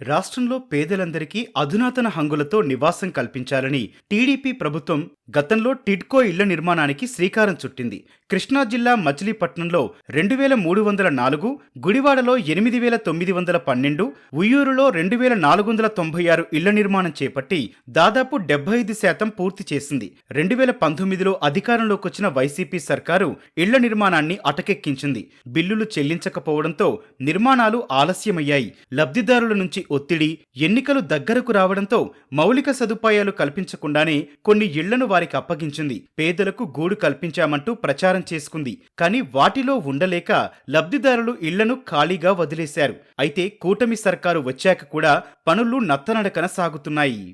రాష్ట్రంలో పేదలందరికీ అధునాతన హంగులతో నివాసం కల్పించాలని టీడీపీ ప్రభుత్వం గతంలో టిడ్కో ఇళ్ళ నిర్మాణానికి శ్రీకారం చుట్టింది. కృష్ణా జిల్లా మచిలీపట్నంలో రెండు వేల మూడు వందల నాలుగు గుడివాడలో ఎనిమిది వేల తొమ్మిది వందల పన్నెండు ఉయ్యూరులో రెండు వేల నాలుగు వందల తొంభై ఆరు ఇళ్ళ నిర్మాణం చేపట్టి దాదాపు డెబ్బై ఐదు శాతం పూర్తి చేసింది. రెండు వేల పంతొమ్మిదిలో అధికారంలోకి వచ్చిన వైసీపీ సర్కారు ఇళ్ళ నిర్మాణాన్ని అటకెక్కించింది. బిల్లులు చెల్లించకపోవడంతో నిర్మాణాలు ఆలస్యమయ్యాయి. లబ్ధిదారుల నుంచి ఒత్తిడి ఎన్నికలు దగ్గరకు రావడంతో మౌలిక సదుపాయాలు కల్పించకుండానే కొన్ని ఇళ్ళను వారికి అప్పగించింది. పేదలకు గూడు కల్పించామంటూ ప్రచారం చేసుకుంది. కానీ వాటిలో ఉండలేక లబ్ధిదారులు ఇళ్ళను ఖాళీగా వదిలేశారు. అయితే కూటమి సర్కారు వచ్చాక కూడా పనులు నత్తనడకన సాగుతున్నాయి.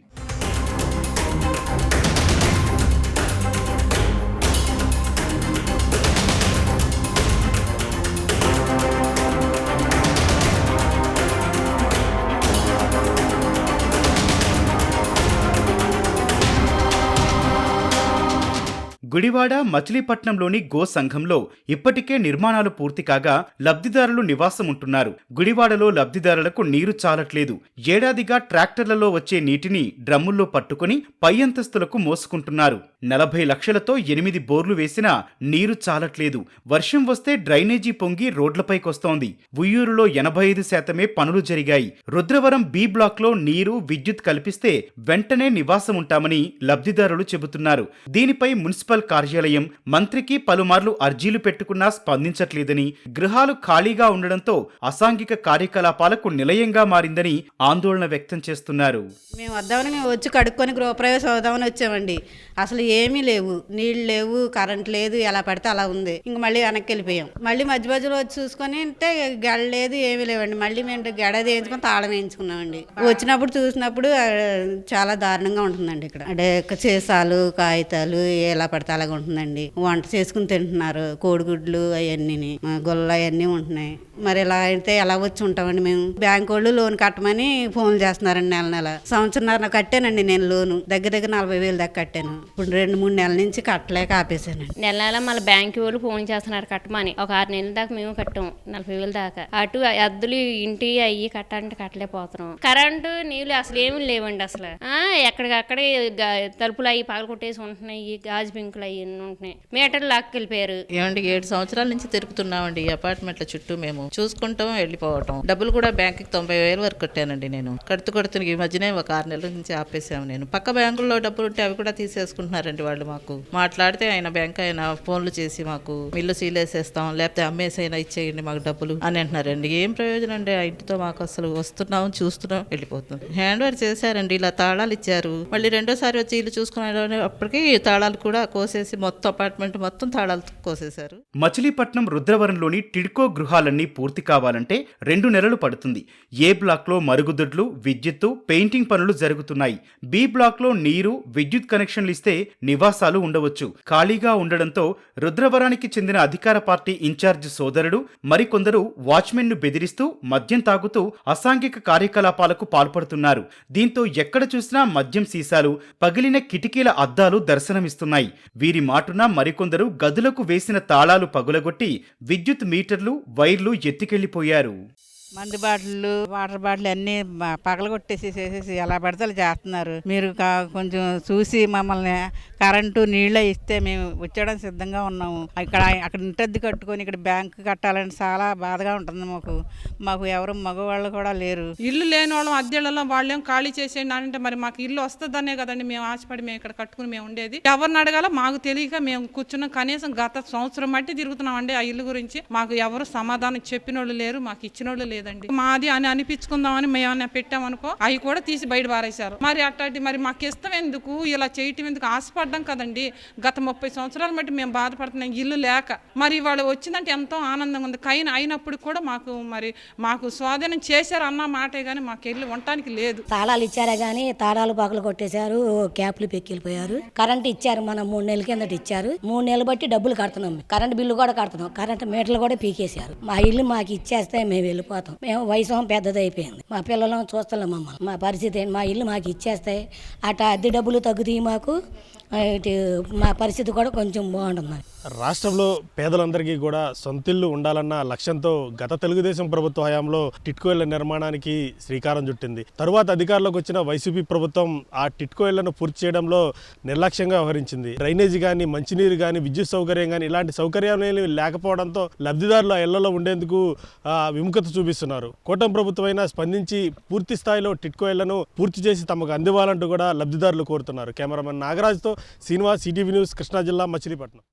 గుడివాడ మచిలీపట్నంలోని గో సంఘంలో ఇప్పటికే నిర్మాణాలు పూర్తి కాగా లబ్ధిదారులు నివాసం ఉంటున్నారు గుడివాడలో లబ్ధిదారులకు నీరు చాలట్లేదు. ఏడాదిగా ట్రాక్టర్లలో వచ్చే నీటిని డ్రమ్ముల్లో పట్టుకుని పై అంతస్తులకు మోసుకుంటున్నారు. నలభై లక్షలతో ఎనిమిది బోర్లు వేసినా నీరు చాలట్లేదు. వర్షం వస్తే డ్రైనేజీ పొంగి రోడ్లపైకొస్తోంది. ఉయ్యూరులో ఎనభై ఐదు శాతమే పనులు జరిగాయి. రుద్రవరం బి బ్లాక్లో నీరు విద్యుత్ కల్పిస్తే వెంటనే నివాసం ఉంటామని లబ్ధిదారులు చెబుతున్నారు. దీనిపై మున్సిపల్ కార్యాలయం మంత్రికి పలుమార్లు అర్జీలు పెట్టుకున్నా స్పందించట్లేదని గృహాలు ఖాళీగా ఉండడంతో అసాంఘిక కార్యకలాపాలకు నిలయంగా మారిందని ఆందోళన వ్యక్తం చేస్తున్నారు. మేము వద్దామని మేము వచ్చి కడుక్కొని గృహప్రవేశం అవుదామని వచ్చామండి. అసలు ఏమీ లేవు. నీళ్ళు లేవు కరెంట్ లేదు ఎలా పడితే అలా ఉంది. ఇంక మళ్ళీ వెనక్కి వెళ్ళిపోయాం. మళ్ళీ మధ్య మధ్యలో వచ్చి చూసుకొని అంటే గడ లేదు ఏమీ లేవండి. మళ్ళీ మేము గడ వేయించుకొని తాళం వేయించుకున్నామండి. వచ్చినప్పుడు చూసినప్పుడు చాలా దారుణంగా ఉంటుందండి ఇక్కడ. అంటే సీసాలు కాగితాలు ఎలా పడితే అలాగ ఉంటుందండి. వంట చేసుకుని తింటున్నారు కోడిగుడ్లు అవన్నీ గొల్ల అవన్నీ ఉంటున్నాయి. మరి ఇలా అయితే ఎలా వచ్చి ఉంటామండి మేము? బ్యాంక్ వాళ్ళు లోన్ కట్టమని ఫోన్ చేస్తున్నారండి నెల నెల. సంవత్సరం కట్టానండి నేను లోను. దగ్గర దగ్గర నలభై వేలు దాకా కట్టాను. ఇప్పుడు రెండు మూడు నెలల నుంచి కట్టలేక ఆపేసానండి నెల నెల మళ్ళీ బ్యాంక్ వాళ్ళు ఫోన్ చేస్తున్నారు కట్టమని. ఒక ఆరు నెలల దాకా మేము కట్టాం నలభై వేలు దాకా. అటు అద్దులు ఇంటి అయ్యి కట్టాలంటే కట్టలేకపోతున్నాం. కరెంటు నీళ్ళు అసలు ఏమీ లేవండి అసలు. ఆ, ఎక్కడికక్కడే తలుపులు అయ్యి పగల కొట్టేసి ఉంటున్నాయి గాజు పెంకులు అయ్యి ఉంటున్నాయి. మీటర్లు లాక్కెళ్ళిపోయారు ఏమండి ఏడు సంవత్సరాల నుంచి తిరుగుతున్నామండి ఈ అపార్ట్మెంట్ల చుట్టూ మేము. చూసుకుంటాం వెళ్ళిపోవటం. డబ్బులు కూడా బ్యాంకుకి తొంభై వేలు వరకు కట్టానండి నేను. కడుతూ కడుతూ ఈ మధ్యనే ఒక ఆరు నెలల నుంచి ఆపేసాము నేను. పక్క బ్యాంకుల్లో డబ్బులు ఉంటే అవి కూడా తీసేసుకుంటున్నారండి. వాళ్ళు మాకు. మాట్లాడితే ఆయన బ్యాంక్ ఆయన ఫోన్లు చేసి మాకు మిల్లు సీలేసేస్తాం లేకపోతే అమ్మేసి అయినా ఇచ్చేయండి మాకు డబ్బులు అని అంటున్నారండి. ఏం ప్రయోజనం అండి ఆ ఇంటితో మాకు అసలు వస్తున్నాం చూస్తున్నాం వెళ్ళిపోతున్నాం. హ్యాండ్ ఓవర్ చేశారండి ఇలా తాళాలు ఇచ్చారు. మళ్ళీ రెండోసారి వచ్చి ఇల్లు చూసుకునే అప్పటికి తాళాలు కూడా కోసేసి మొత్తం అపార్ట్మెంట్ మొత్తం తాళాలు కోసేశారు. మచిలీపట్నం రుద్రవరంలోని టిడ్కో గృహాలన్నీ పూర్తి కావాలంటే రెండు నెలలు పడుతుంది. ఏ బ్లాక్లో మరుగుదొడ్లు విద్యుత్తు పెయింటింగ్ పనులు జరుగుతున్నాయి. బి బ్లాక్లో నీరు విద్యుత్ కనెక్షన్లు ఇస్తే నివాసాలు ఉండవచ్చు. ఖాళీగా ఉండడంతో రుద్రవరానికి చెందిన అధికార పార్టీ ఇన్ఛార్జ్ సోదరుడు మరికొందరు వాచ్మెన్ను బెదిరిస్తూ మద్యం తాగుతూ అసాంఘిక కార్యకలాపాలకు పాల్పడుతున్నారు. దీంతో ఎక్కడ చూసినా మద్యం సీసాలు పగిలిన కిటికీల అద్దాలు దర్శనమిస్తున్నాయి. వీరి మాటున మరికొందరు గదులకు వేసిన తాళాలు పగులగొట్టి విద్యుత్ మీటర్లు వైర్లు ఎత్తికెళ్ళిపోయారు. మందు బాటిల్ వాటర్ బాటిల్ అన్నీ పగలగొట్టేసి చేసేసి ఎలా పడితే అలా చేస్తున్నారు. మీరు కా- కొంచెం చూసి మమ్మల్ని కరెంటు నీళ్ళ ఇస్తే మేము వచ్చేయడం సిద్ధంగా ఉన్నాము. ఇక్కడ అక్కడ ఇంటద్ది కట్టుకొని ఇక్కడ బ్యాంకు కట్టాలని చాలా బాధగా ఉంటుంది మాకు. మాకు ఎవరు మగవాళ్ళు కూడా లేరు. ఇల్లు లేని వాళ్ళం అద్దెళ్ళలో వాళ్ళేం ఖాళీ చేసేయండి అంటే మరి మాకు ఇల్లు వస్తుందనే కదండి మేము ఆశపడి మేము ఇక్కడ కట్టుకుని మేము ఉండేది. ఎవరిని అడగాలో మాకు తెలియక మేము కూర్చున్నాం. కనీసం గత సంవత్సరం మట్టి తిరుగుతున్నాం అండి ఆ ఇల్లు గురించి. మాకు ఎవరు సమాధానం చెప్పిన వాళ్ళు లేరు మాకు ఇచ్చిన వాళ్ళు లేదండి. మాది అని అనిపించుకుందామని మేము ఏమైనా పెట్టామనుకో అవి కూడా తీసి బయట పారేశారు. మరి అట్లాంటి మరి మాకు ఇష్టం ఎందుకు? ఇలా చేయటం ఎందుకు? ఆశపడ్డాం కదండి. గత ముప్పై సంవత్సరాల మట్టి మేము బాధపడుతున్నాం. ఇల్లు లేక. మరి వాళ్ళు వచ్చిందంటే ఎంతో ఆనందంగా ఉంది. కైన అయినప్పుడు కూడా మాకు మరి మాకు స్వాధీనం చేశారు అన్న మాటే కానీ మాకు ఇల్లు ఉండటానికి లేదు. తాళాలు ఇచ్చారే గానీ తాళాలు పగలు కొట్టేశారు క్యాప్లు పెక్కిలిపోయారు. కరెంట్ ఇచ్చారు మనం మూడు నెలల కిందట ఇచ్చారు. మూడు నెలలు బట్టి డబ్బులు కడుతున్నాం. కరెంట్ బిల్లు కూడా కడుతున్నాం. కరెంట్ మీటర్లు కూడా పీకేశారు. మా ఇల్లు మాకు ఇచ్చేస్తే మేము వెళ్ళిపోతాం. మేము వయసు పెద్దది అయిపోయింది. మా పిల్లలను చూస్తలేం మమ్మల్ని. మా పరిస్థితి మా ఇల్లు మాకు ఇచ్చేస్తే అట అద్దె డబ్బులు తగ్గుతాయి మాకు. మా పరిస్థితి కూడా కొంచెం బాగుంటుంది. రాష్ట్రంలో పేదలందరికీ కూడా సొంతిల్లు ఉండాలన్న లక్ష్యంతో గత తెలుగుదేశం ప్రభుత్వ హయాంలో టిట్కోయిళ్ళ నిర్మాణానికి శ్రీకారం చుట్టింది. తరువాత అధికారంలోకి వచ్చిన వైసీపీ ప్రభుత్వం ఆ టిట్కోయిళ్ళను పూర్తి చేయడంలో నిర్లక్ష్యంగా వ్యవహరించింది. డ్రైనేజీ కానీ మంచినీరు కానీ విద్యుత్ సౌకర్యం కానీ ఇలాంటి సౌకర్యాలు లేకపోవడంతో లబ్ధిదారులు ఆ ఇళ్ళలో ఉండేందుకు విముఖత చూపిస్తున్నారు. కూటమి ప్రభుత్వం అయినా స్పందించి పూర్తి స్థాయిలో టిట్కోయిళ్ళను పూర్తి చేసి తమకు అందివ్వాలంటూ కూడా లబ్ధిదారులు కోరుతున్నారు. కెమెరామెన్ నాగరాజ్తో శ్రీనివాస్ ఈటీవీ న్యూస్ కృష్ణా జిల్లా మచిలీపట్నం.